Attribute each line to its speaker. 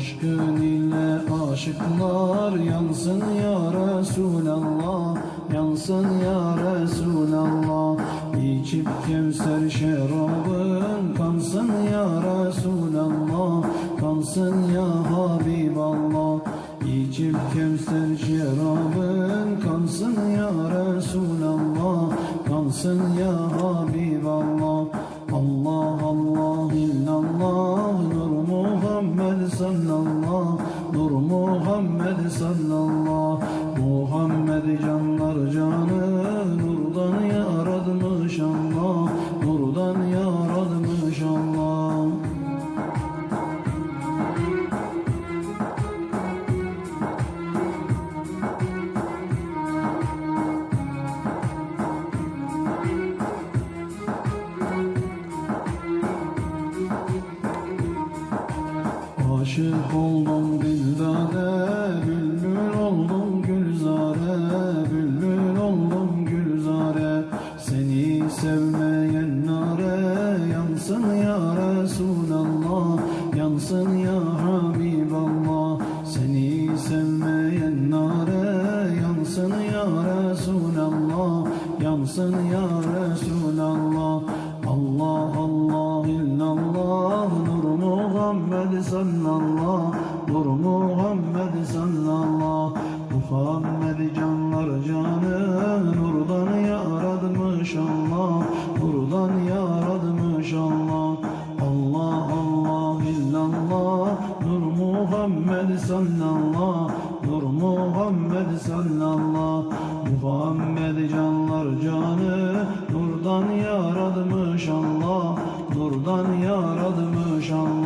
Speaker 1: Aşkın ile aşıklar yansın ya Resulallah Yansın ya Resulallah. İçip kevser şerabın kansın ya Resulallah Kansın ya Habiballah. İçip kevser şerabın kansın ya Resulallah Kansın ya Habiballah. Allah Allah Nur Muhammed sallallah Muhammed canlar Aşık oldum dildade, bülbül oldum gülzare, bülbül oldum gülzare. Seni sevmeyen nare, yansın ya Resulallah, yansın ya Habiballah. Seni sevmeyen nare, yansın ya Resulallah, yansın ya Resulallah. Allah Allah illallah Muhammed sallallah Nur Muhammed sallallah Muhammed canlar canı Nurdan yaratmış Allah Nurdan yaratmış Allah. Allah Allah illallah Nur Muhammed sallallah Nur Muhammed sallallah Muhammed canlar canı Nurdan yaratmış Allah Nurdan yaratmış Allah